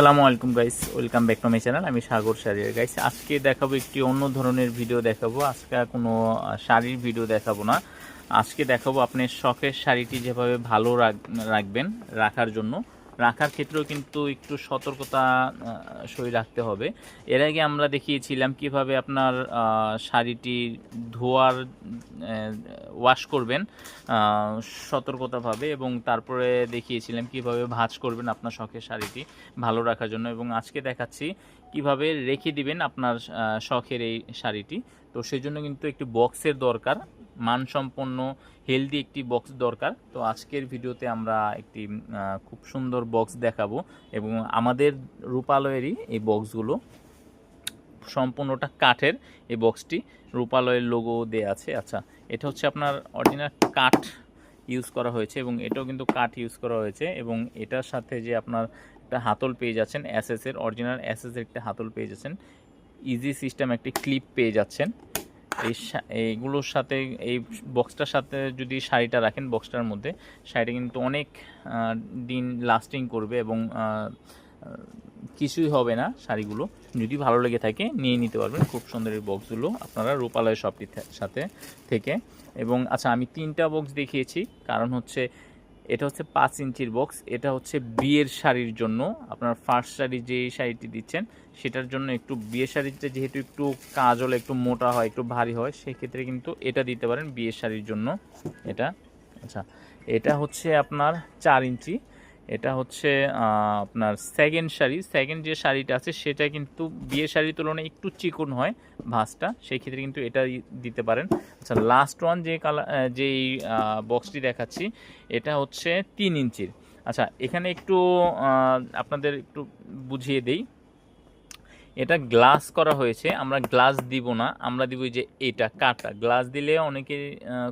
আসসালামু আলাইকুম guys welcome back to my channel আমি সাগর শাড়ির গাইস আজকে দেখাবো একটি অন্য ধরনের ভিডিও দেখাবো। আজকে কোনো শাড়ির ভিডিও দেখাবো না। আজকে দেখাবো আপনি শখের শাড়িটি যেভাবে ভালো রাখ- রাখবেন, রাখার জন্য। রাখার ক্ষেত্রেও কিন্তু একটু সতর্কতা সই রাখতে হবে। এর আগে আমরা দেখিয়েছিলাম কীভাবে আপনার শাড়িটি ধোয়ার ওয়াশ করবেন সতর্কতাভাবে এবং তারপরে দেখিয়েছিলাম কীভাবে ভাঁজ করবেন আপনার শখের শাড়িটি ভালো রাখার জন্য এবং আজকে দেখাচ্ছি কীভাবে রেখে দিবেন আপনার শখের এই শাড়িটি। তো সেই জন্য কিন্তু একটি বক্সের দরকার। মানসম্পন্ন হেলদি একটি বক্স দরকার। তো আজকের ভিডিওতে আমরা একটি খুব সুন্দর বক্স দেখাবো এবং আমাদের রূপালয়েরই এই বক্সগুলো সম্পূর্ণটা কাঠের এই বক্সটি রূপালয়ের লোগো দেয়া আছে। আচ্ছা এটা হচ্ছে আপনার অরিজিনাল কাঠ ইউজ করা হয়েছে এবং এটাও কিন্তু কাঠ ইউজ করা হয়েছে এবং এটার সাথে যে আপনার একটা হাতল পেয়ে যাচ্ছেন এর অরিজিনাল এর একটা হাতল পেয়ে যাচ্ছেন ইজি সিস্টেম একটি ক্লিপ পেয়ে যাচ্ছেন। এই এইগুলোর সাথে, এই বক্সটার সাথে যদি শাড়িটা রাখেন বক্সটার মধ্যে, শাড়িটা কিন্তু অনেক দিন লাস্টিং করবে এবং কিছুই হবে না শাড়িগুলো। যদি ভালো লেগে থাকে, নিয়ে নিতে পারবেন। খুব সুন্দর এই বক্সগুলো আপনারা রূপালয় শপটির সাথে থেকে। এবং আচ্ছা আমি তিনটা বক্স দেখিয়েছি। কারণ হচ্ছে এটা হচ্ছে পাঁচ ইঞ্চির বক্স, এটা হচ্ছে বিয়ের শাড়ির জন্য। আপনার ফার্স্ট শাড়ি যে শাড়িটি দিচ্ছেন, সেটার জন্য একটু বিয়ের শাড়িতে যেহেতু একটু কাজল, একটু মোটা হয়, একটু ভারী হয়, সেক্ষেত্রে কিন্তু এটা দিতে পারেন বিয়ের শাড়ির জন্য। এটা আচ্ছা এটা হচ্ছে আপনার চার ইঞ্চি। এটা হচ্ছে আপনার সেকেন্ড শাড়ি। সেকেন্ড যে শাড়িটা আছে, সেটা কিন্তু বিয়ের শাড়ির তুলনায় একটু চিকন হয় ভাঁজটা। সেই ক্ষেত্রে কিন্তু এটা দিতে পারেন। আচ্ছা লাস্ট ওয়ান যে কালার যেই বক্সটি দেখাচ্ছি, এটা হচ্ছে তিন ইঞ্চির। আচ্ছা এখানে একটু আপনাদের একটু বুঝিয়ে দেই। এটা গ্লাস করা হয়েছে, আমরা গ্লাস দিব না, আমরা দিব যে এটা, কাটা। গ্লাস দিলে অনেকে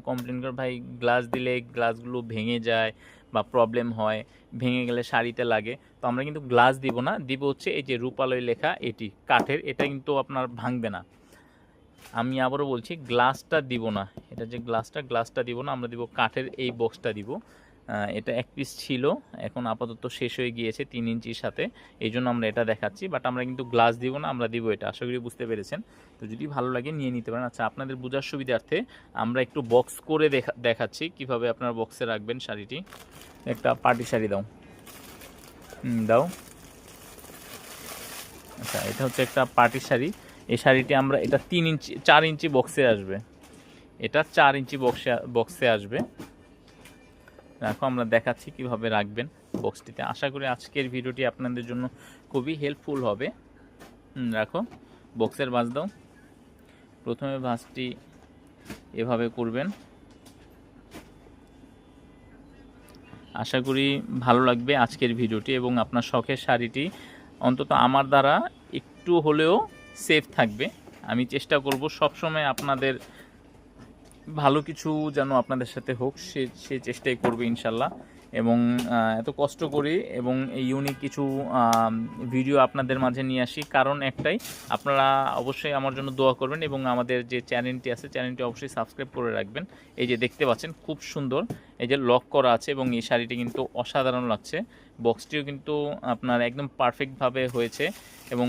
কমপ্লেন করে, ভাই, গ্লাস দিলে গ্লাসগুলো ভেঙে যায় বা প্রবলেম হয়, ভেঙে গেলে শাড়িতে লাগে। তো আমরা কিন্তু গ্লাস দিব না, দিব হচ্ছে এই যে রূপালয় লেখা এটি, কাঠের, এটা কিন্তু আপনার ভাঙবে না। আমি আবারও বলছি গ্লাসটা দিব না। এটা যে গ্লাসটা গ্লাসটা দিব না, আমরা দিব কাঠের এই বক্সটা দিব। এটা এক পিস ছিল, এখন আপাতত শেষ হয়ে গিয়েছে তিন ইঞ্চির সাথে, এই জন্য আমরা এটা দেখাচ্ছি বাট আমরা কিন্তু গ্লাস দিব না, আমরা দিব এটা, আশা করি বুঝতে পেরেছেন। তো যদি ভালো লাগে নিয়ে নিতে পারেন। আচ্ছা আপনাদের বোঝার সুবিধার্থে আমরা একটু বক্স করে দেখা, দেখাচ্ছি, কীভাবে আপনার বক্সে রাখবেন শাড়িটি। একটা পার্টি শাড়ি দাও। দাও। আচ্ছা এটা হচ্ছে একটা পার্টি শাড়ি। এই শাড়িটি আমরা, এটা তিন ইঞ্চি, চার ইঞ্চি বক্সে আসবে। এটা চার ইঞ্চি বক্সে বক্সে আসবে। রাখো আমরা দেখাচ্ছি কীভাবে রাখবেন বক্সটিতে। আশা করি আজকের ভিডিওটি আপনাদের জন্য খুবই হেল্পফুল হবে। রাখো। বক্সের ভাঁজ দাও। প্রথমে ভাঁজটি এভাবে করবেন। আশা করি ভালো লাগবে আজকের ভিডিওটি এবং আপনার শখের শাড়িটি অন্তত আমার দ্বারা একটু হলেও সেফ থাকবে। আমি চেষ্টা করব সবসময় আপনাদের ভালো কিছু যেন আপনাদের সাথে হোক, সে সে চেষ্টাই করবে ইনশাল্লাহ। এবং এত কষ্ট করি এবং এই ইউনিক কিছু ভিডিও আপনাদের মাঝে নিয়ে আসি। কারণ একটাই, আপনারা অবশ্যই আমার জন্য দোয়া করবেন এবং আমাদের যে চ্যানেলটি আছে চ্যানেলটি অবশ্যই সাবস্ক্রাইব করে রাখবেন। এই যে দেখতে পাচ্ছেন, খুব সুন্দর। এই যে লক করা আছে এবং এই শাড়িটি কিন্তু অসাধারণ লাগছে। বক্সটিও কিন্তু আপনার একদম পারফেক্টভাবে হয়েছে এবং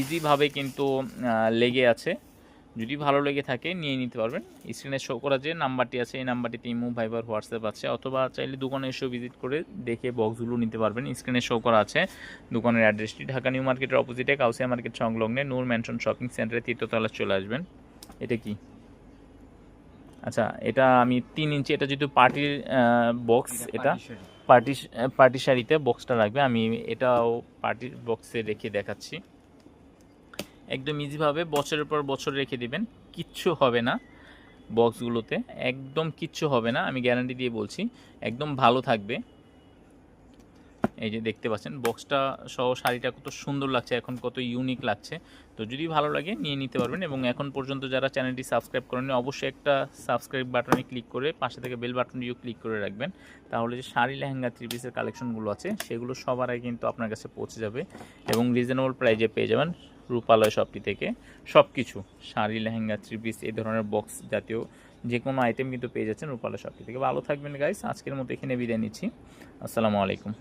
ইজিভাবে কিন্তু লেগে আছে। যদি ভালো লেগে থাকে নিয়ে নিতে পারবেন। স্ক্রিনে শো করা যে নাম্বারটি আছে এই নাম্বারটিতে ইমো ভাইবার হোয়াটসঅ্যাপ আছে অথবা চাইলে দোকানে এসেও ভিজিট করে দেখে বক্সগুলো নিতে পারবেন। স্ক্রিনে শো করা আছে দোকানের অ্যাড্রেসটি ঢাকা নিউ মার্কেটের অপোজিটে কাউসিয়া মার্কেট সংলগ্নে নূর ম্যানশন শপিং সেন্টারে তৃতীয়তলা চলে আসবেন। এটা কি? আচ্ছা এটা আমি তিন ইঞ্চি এটা যেহেতু পার্টির বক্স এটা পার্টি পার্টি শাড়িতে বক্সটা রাখবে আমি এটাও পার্টির বক্সে রেখে দেখাচ্ছি। একদম ইজিভাবে বছরের পর বছর রেখে দিবেন। কিচ্ছু হবে না বক্সগুলোতে। একদম কিচ্ছু হবে না, আমি গ্যারান্টি দিয়ে বলছি। একদম ভালো থাকবে। এই যে দেখতে পাচ্ছেন, বক্সটা সহ শাড়িটা কত সুন্দর লাগছে, এখন কত ইউনিক লাগছে। তো যদি ভালো লাগে, নিয়ে নিতে পারবেন এবং এখন পর্যন্ত যারা চ্যানেলটি সাবস্ক্রাইব করেনি অবশ্যই একটা সাবস্ক্রাইব বাটনে ক্লিক করে পাশে থেকে বেল বাটনটিও ক্লিক করে রাখবেন। তাহলে যে শাড়ি লেহেঙ্গা থ্রি পিসের কালেকশনগুলো আছে, সেগুলো সবার আগে কিন্তু আপনার কাছে পৌঁছে যাবে এবং রিজনেবল প্রাইজে পেয়ে যাবেন। রূপালয় শপটি থেকে সব কিছু শাড়ি, লেহেঙ্গা, থ্রি পিস, এই ধরনের বক্স জাতীয় যে কোনো আইটেম কিন্তু পেয়ে যাচ্ছেন রূপালয় শপটি থেকে। ভালো থাকবেন গাইস আজকের মতো এখানে বিদায় নিচ্ছি। আসসালামু আলাইকুম।